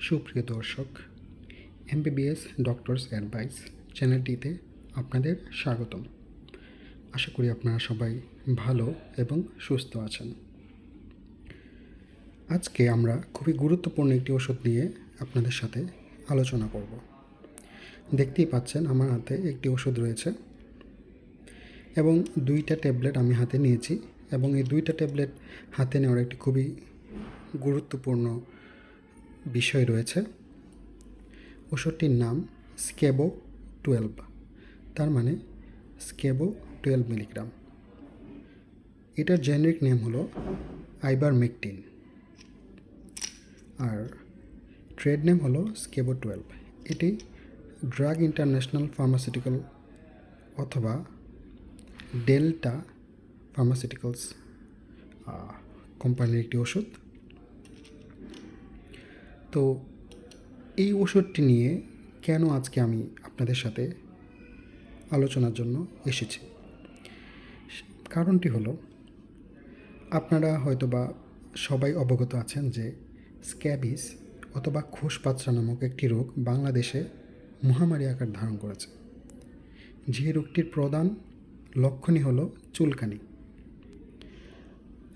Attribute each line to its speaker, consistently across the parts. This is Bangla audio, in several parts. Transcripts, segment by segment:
Speaker 1: সুপ্রিয় দর্শক এমবিবিএস ডক্টরস অ্যাডভাইস চ্যানেলটিতে আপনাদের স্বাগতম। আশা করি আপনারা সবাই ভালো এবং সুস্থ আছেন। আজকে আমরা খুবই গুরুত্বপূর্ণ একটি ওষুধ নিয়ে আপনাদের সাথে আলোচনা করব। দেখতেই পাচ্ছেন আমার হাতে একটি ওষুধ রয়েছে এবং দুইটা ট্যাবলেট আমি হাতে নিয়েছি এবং এই দুইটা ট্যাবলেট হাতে নেওয়ার একটি খুবই গুরুত্বপূর্ণ বিষয় রয়েছে। ওষুধটির নাম স্কেবো টুয়েলভ, তার মানে স্কেবো টুয়েলভ মিলিগ্রাম। এটার জেনারিক নেম হলো আইবারমেকটিন। আর ট্রেড নেম হলো স্কেবো টুয়েলভ। এটি ড্রাগ ইন্টারন্যাশনাল ফার্মাসিউটিক্যাল অথবা ডেল্টা ফার্মাসিউটিক্যালস কোম্পানির একটি ওষুধ। তো এই ওষুধটি নিয়ে কেন আজকে আমি আপনাদের সাথে আলোচনার জন্য এসেছি? কারণটি হলো, আপনারা হয়তোবা সবাই অবগত আছেন যে স্ক্যাবিস অথবা খোসপাত্রা নামক একটি রোগ বাংলাদেশে মহামারী আকার ধারণ করেছে। যে রোগটির প্রধান লক্ষণই হলো চুলকানি।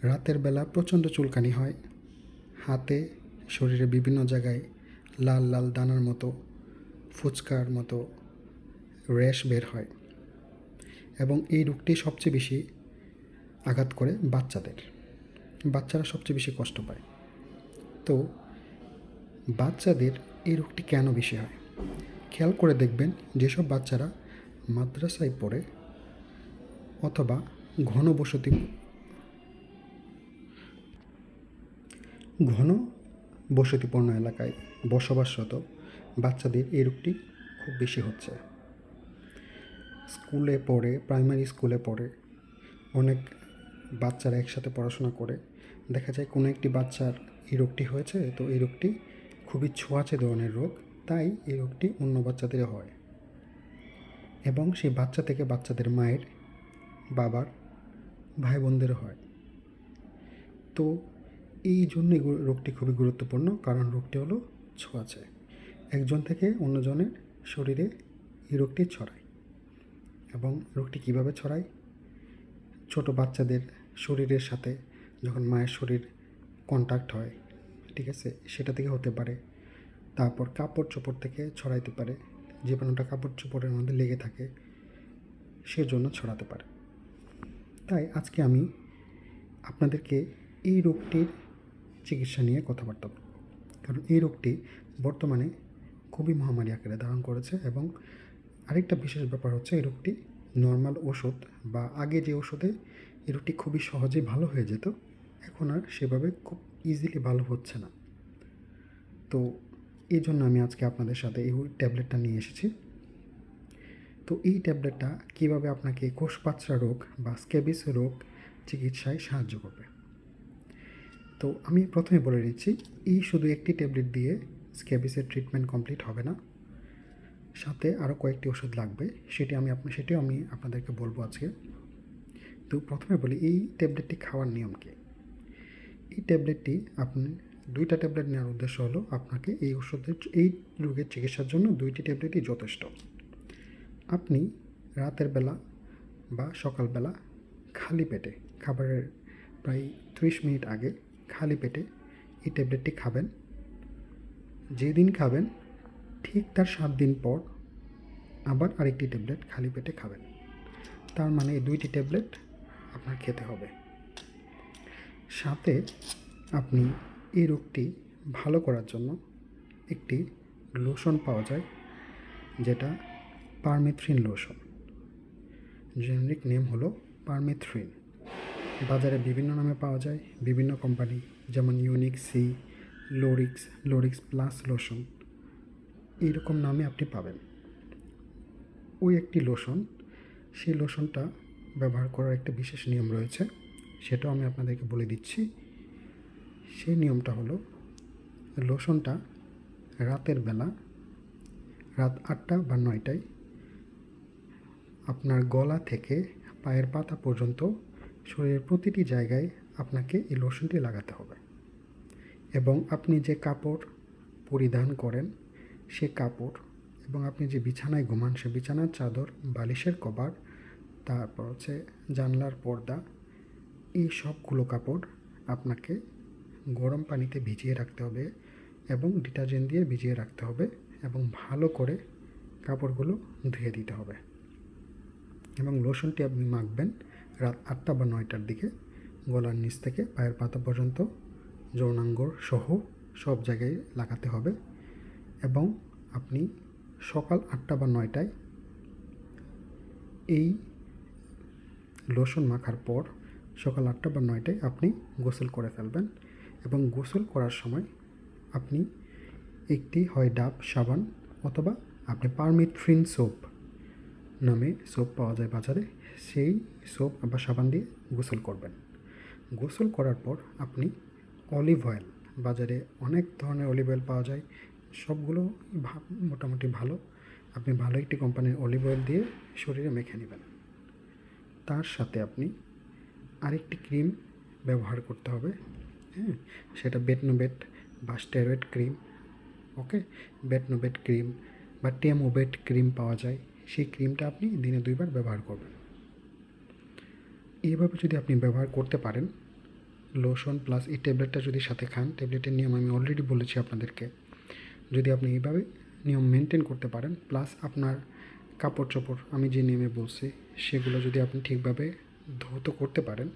Speaker 1: রাতের বেলা প্রচণ্ড চুলকানি হয়, হাতে শরীরে বিভিন্ন জায়গায় লাল লাল দানার মতো, ফুচকার মতো র্যাশ বের হয় এবং এই রোগটি সবচেয়ে বেশি আঘাত করে বাচ্চাদের। বাচ্চারা সবচেয়ে বেশি কষ্ট পায়। তো বাচ্চাদের এই রোগটি কেন বেশি হয়? খেয়াল করে দেখবেন যেসব বাচ্চারা মাদ্রাসায় পড়ে অথবা ঘনবসতি ঘন বসতিপূর্ণ এলাকায় বসবাসরত বাচ্চাদের এই রোগটি খুব বেশি হচ্ছে। স্কুলে পড়ে, প্রাইমারি স্কুলে পড়ে, অনেক বাচ্চারা একসাথে পড়াশোনা করে। দেখা যায় কোনো একটি বাচ্চার এই রোগটি হয়েছে, তো এই রোগটি খুবই ছোঁয়াচে ধরনের রোগ, তাই এই রোগটি অন্য বাচ্চাদের হয়। এবং সেই বাচ্চা থেকে বাচ্চাদের মায়ের, বাবার ভাই বোনদের হয়। তো এই জন্যই গু- রোগটি খুবই গুরুত্বপূর্ণ, কারণ রোগটি হলো ছোঁয়াচে। একজন থেকে অন্যজনের শরীরে এই রোগটি ছড়ায়। এবং রোগটি কীভাবে ছড়ায়? ছোট বাচ্চাদের শরীরের সাথে যখন মায়ের শরীর কন্ট্যাক্ট হয়, ঠিক আছে, সেটা থেকে হতে পারে। তারপর কাপড় চোপড় থেকে ছড়াইতে পারে। জীবাণুটা কাপড় চোপড়ের মধ্যে লেগে থাকে, সেজন্য ছড়াতে পারে। তাই আজকে আমি আপনাদেরকে এই রোগটির চিকিৎসা নিয়ে কথাবার্তা বলব। কারণ এই রোগটি বর্তমানে খুবই মহামারী আকারে ধারণ করেছে এবং আরেকটা বিশেষ ব্যাপার হচ্ছে এই রোগটি নর্মাল ওষুধ বা আগে যে ওষুধে এই রোগটি খুবই সহজেই ভালো হয়ে যেত, এখন আর সেভাবে খুব ইজিলি ভালো হচ্ছে না। তো এই জন্য আমি আজকে আপনাদের সাথে এই ট্যাবলেটটা নিয়ে এসেছি। তো এই ট্যাবলেটটা কীভাবে আপনাকে কোষপাত্রা রোগ বা স্ক্যাবিস রোগ চিকিৎসায় সাহায্য করবে? তো আমি প্রথমে বলে দিচ্ছি, এই শুধু একটি ট্যাবলেট দিয়ে স্ক্যাবিসের ট্রিটমেন্ট কমপ্লিট হবে না। সাথে আরও কয়েকটি ওষুধ লাগবে, সেটি আমি আপনার সেটিও আমি আপনাদেরকে বলব আজকে। তো প্রথমে বলি, এই ট্যাবলেটটি খাওয়ার নিয়ম কী? এই ট্যাবলেটটি আপনি, দুইটা ট্যাবলেট নেওয়ার উদ্দেশ্য হলো আপনাকে এই ওষুধের, এই রোগের চিকিৎসার জন্য দুইটি ট্যাবলেটই যথেষ্ট। আপনি রাতের বেলা বা সকালবেলা খালি পেটে, খাবারের প্রায় ত্রিশ মিনিট আগে খালি পেটে এই ট্যাবলেটটি খাবেন। যেদিন খাবেন, ঠিক তার সাত দিন পর আবার আরেকটি ট্যাবলেট খালি পেটে খাবেন। তার মানে এই দুইটি ট্যাবলেট আপনার খেতে হবে। সাথে আপনি এই রোগটি ভালো করার জন্য একটি লোশন পাওয়া যায়, যেটা পারমেথ্রিন লোশন। জেনারিক নেম হলো পারমেথ্রিন। বাজারে বিভিন্ন নামে পাওয়া যায় বিভিন্ন কোম্পানি, যেমন unique C Lorix Lorix plus lotion এইরকম নামে আপনি পাবেন। ওই একটি লোশন সেই লোশনটা ব্যবহার করার একটা বিশেষ নিয়ম রয়েছে, সেটাও আমি আপনাদেরকে বলে দিচ্ছি। সেই নিয়মটা হলো লোশনটা রাতের বেলা, রাত আটটা বা নয়টায় আপনার গলা থেকে পায়ের পাতা পর্যন্ত শরীরের প্রতিটি জায়গায় আপনাকে এই লোশনটি লাগাতে হবে। এবং আপনি যে কাপড় পরিধান করেন, সে কাপড় এবং আপনি যে বিছানায় ঘুমান, সে বিছানার চাদর, বালিশের কভার, তারপর হচ্ছে জানলার পর্দা, এই সবগুলো কাপড় আপনাকে গরম পানিতে ভিজিয়ে রাখতে হবে এবং ডিটারজেন্ট দিয়ে ভিজিয়ে রাখতে হবে এবং ভালো করে কাপড়গুলো ধুয়ে দিতে হবে। এবং লোশনটি আপনি মাখবেন রাত আটটা বা নয়টার দিকে গলার নিচ থেকে পায়ের পাতা পর্যন্ত যৌনাঙ্গর সহ সব জায়গায় লাগাতে হবে এবং আপনি সকাল আটটা বা নয়টায় এই লোশন মাখার পর সকাল আটটা বা নয়টায় আপনি গোসল করে ফেলবেন এবং গোসল করার সময় আপনি একটি হয় ডাব, সাবান অথবা আপনি পারমিথ্রিন সোপ নামে সোপ পাওয়া যায় বাজারে, সেই সোপ বা সাবান দিয়ে গোসল করবেন। গোসল করার পর আপনি অলিভ অয়েল বাজারে অনেক ধরনের অলিভ অয়েল পাওয়া যায়, সবগুলো মোটামুটি ভালো। আপনি ভালো একটি কোম্পানির অলিভ অয়েল দিয়ে শরীরে মেখে নেবেন। তার সাথে আপনি আরেকটি ক্রিম ব্যবহার করতে হবে হ্যাঁ? সেটা বেটনোবেট বা steroid cream okay Betnovate cream বা টেমোবেট ক্রিম পাওয়া যায়। সেই ক্রিমটা আপনি দিনে দুইবার ব্যবহার করবেন। এইভাবে যদি আপনি ব্যবহার করতে পারেন লোশন প্লাস এই ট্যাবলেটটা যদি সাথে খান ট্যাবলেটের নিয়ম আমি অলরেডি বলেছি আপনাদেরকে। যদি আপনি এইভাবে নিয়ম মেনটেন করতে পারেন প্লাস আপনার কাপড় চোপড় আমি যে নিয়মে বলছি, সেগুলো যদি আপনি ঠিকভাবে ধৌত করতে পারেন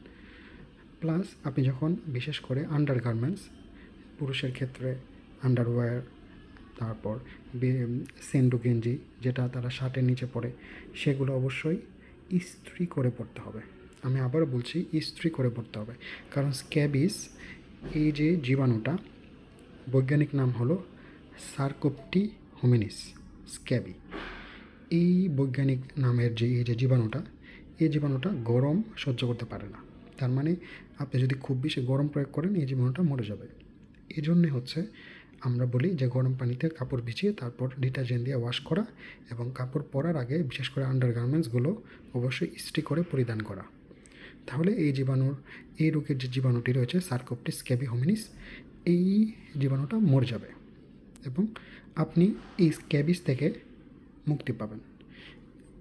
Speaker 1: প্লাস আপনি যখন বিশেষ করে আন্ডার গার্মেন্টস পুরুষের ক্ষেত্রে আন্ডারওয়্যার তারপর সেন্ডো গেঞ্জি যেটা তারা শার্টের নিচে পরে, সেগুলো অবশ্যই ইস্ত্রি করে পড়তে হবে। আমি আবারও বলছি, ইস্ত্রি করে পড়তে হবে। কারণ স্ক্যাবিস, এই যে জীবাণুটা, বৈজ্ঞানিক নাম হলো সার্কোপটি হোমিনিস, স্ক্যাবি। এই বৈজ্ঞানিক নামের যে, এই যে জীবাণুটা, এই জীবাণুটা গরম সহ্য করতে পারে না। তার মানে আপনি যদি খুব বেশি গরম প্রয়োগ করেন, এই জীবাণুটা মরে যাবে। এই জন্যে হচ্ছে আমরা বলি যে গরম পানিতে কাপড় ভিজিয়ে তারপর ডিটারজেন্ট দিয়ে ওয়াশ করা এবং কাপড় পরার আগে বিশেষ করে আন্ডার গার্মেন্টসগুলো অবশ্যই ইস্ত্রি করে পরিধান করা। তাহলে এই জীবাণুর, এই রোগের যে জীবাণুটি রয়েছে সার্কোপটিস স্ক্যাবি হোমিনিস এই জীবাণুটা মরে যাবে এবং আপনি এই স্ক্যাবিস থেকে মুক্তি পাবেন।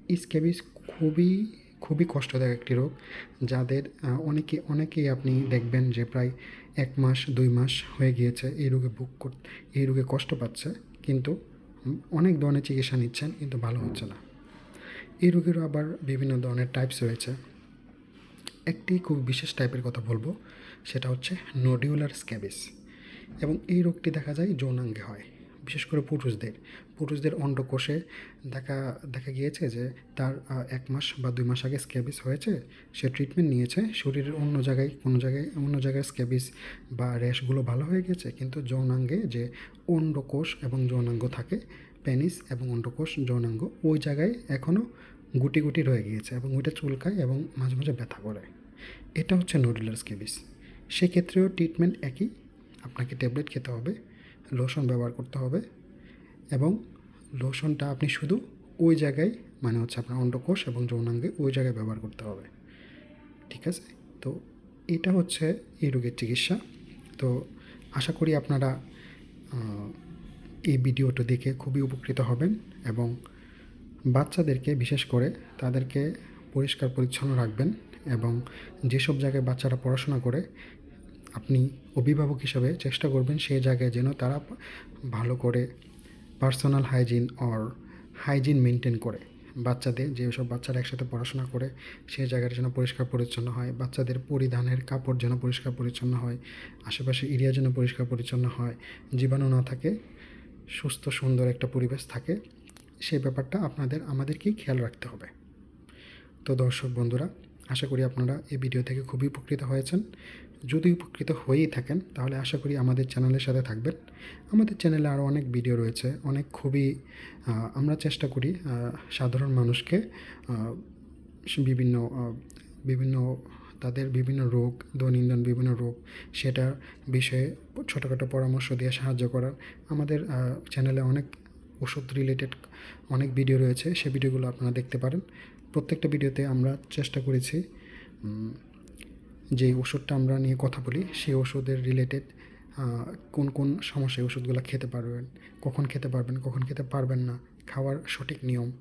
Speaker 1: এই স্ক্যাবিস খুবই খুবই কষ্টদায়ক একটি রোগ। যাদের অনেকে, অনেকেই আপনি দেখবেন যে প্রায় এক মাস, দুই মাস হয়ে গিয়েছে এই রোগে ভোগ কর, এই রোগে কষ্ট পাচ্ছে, কিন্তু অনেক ধরনের চিকিৎসা নিচ্ছেন, কিন্তু ভালো হচ্ছে না। এই রোগেরও আবার বিভিন্ন ধরনের টাইপস রয়েছে। একটি খুব বিশেষ টাইপের কথা বলব, সেটা হচ্ছে নডিউলার স্ক্যাবিস এবং এই রোগটি দেখা যায় যৌনাঙ্গে হয়। বিশেষ করে পুরুষদের পুরুষদের অন্ডকোষে দেখা দেখা গিয়েছে যে তার এক মাস বা দুই মাস আগে স্ক্যাবিস হয়েছে, সে ট্রিটমেন্ট নিয়েছে, শরীরের অন্য জায়গায়, কোনো জায়গায়, অন্য জায়গায় স্ক্যাবিস বা র্যাশগুলো ভালো হয়ে গেছে, কিন্তু যৌনাঙ্গে যে অন্ডকোষ এবং যৌনাঙ্গ থাকে, পেনিস এবং অন্ডকোষ যৌনাঙ্গ, ওই জায়গায় এখনও গুটি গুটি রয়ে গিয়েছে এবং ওইটা চুলকায় এবং মাঝে মাঝে ব্যথা করে। এটা হচ্ছে নোডুলার স্কেবিস। সেক্ষেত্রেও ট্রিটমেন্ট একই, আপনাকে ট্যাবলেট খেতে হবে। লোশন ব্যবহার করতে হবে এবং লোশনটা আপনি শুধু ওই জায়গায় মানে হচ্ছে আপনার অন্ডকোষ এবং যৌনাঙ্গে ওই জায়গায় ব্যবহার করতে হবে। ঠিক আছে? তো এটা হচ্ছে এই রোগের চিকিৎসা। তো আশা করি আপনারা এই ভিডিওটা দেখে খুবই উপকৃত হবেন এবং বাচ্চাদেরকে বিশেষ করে তাদেরকে পরিষ্কার পরিচ্ছন্ন রাখবেন এবং যেসব জায়গায় বাচ্চারা পড়াশোনা করে, আপনি অভিভাবক হিসাবে চেষ্টা করবেন সেই জায়গায় যেন তারা ভালো করে personal hygiene or hygiene maintain করে। বাচ্চাদের যেসব বাচ্চারা একসাথে পড়াশোনা করে সেই জায়গাটা যেন পরিষ্কার পরিচ্ছন্ন হয়। বাচ্চাদের পরিধানের কাপড় যেন পরিষ্কার পরিচ্ছন্ন হয়, আশেপাশে এরিয়া যেন পরিষ্কার পরিচ্ছন্ন হয়, জীবাণু না থাকে, সুস্থ সুন্দর একটা পরিবেশ থাকে সেই ব্যাপারটা আপনাদের, আমাদেরকেই খেয়াল রাখতে হবে। তো দর্শক বন্ধুরা আশা করি আপনারা এই ভিডিও থেকে খুবই উপকৃত হয়েছেন। যদি উপকৃত হয়েই থাকেন, তাহলে আশা করি আমাদের চ্যানেলের সাথে থাকবেন। আমাদের চ্যানেলে আরও অনেক ভিডিও রয়েছে, অনেক খুবই আমরা চেষ্টা করি সাধারণ মানুষকে বিভিন্ন বিভিন্ন তাদের বিভিন্ন রোগ, দৈনন্দিন বিভিন্ন রোগ, সেটার বিষয়ে ছোটোখাটো পরামর্শ দিয়ে সাহায্য করার আমাদের চ্যানেলে অনেক ওষুধ রিলেটেড অনেক ভিডিও রয়েছে, সে ভিডিওগুলো আপনারা দেখতে পারেন। প্রত্যেকটা ভিডিওতে আমরা চেষ্টা করেছি যে ওষুধটা আমরা নিয়ে কথা বলি, সেই ওষুধের রিলেটেড কোন কোন সমস্যায় ওষুধগুলো খেতে পারবেন, কখন খেতে পারবেন, কখন খেতে পারবেন না, খাওয়ার সঠিক নিয়ম,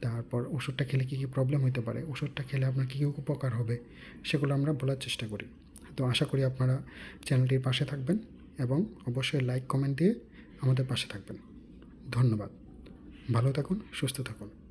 Speaker 1: তারপর ওষুধটা খেলে কী কী প্রবলেম হতে পারে, ওষুধটা খেলে আপনার কী কী উপকার হবে, সেগুলো আমরা বলার চেষ্টা করি। তো আশা করি আপনারা চ্যানেলটির পাশে থাকবেন এবং অবশ্যই লাইক কমেন্ট দিয়ে আমাদের পাশে থাকবেন। ধন্যবাদ। ভালো থাকুন, সুস্থ থাকুন।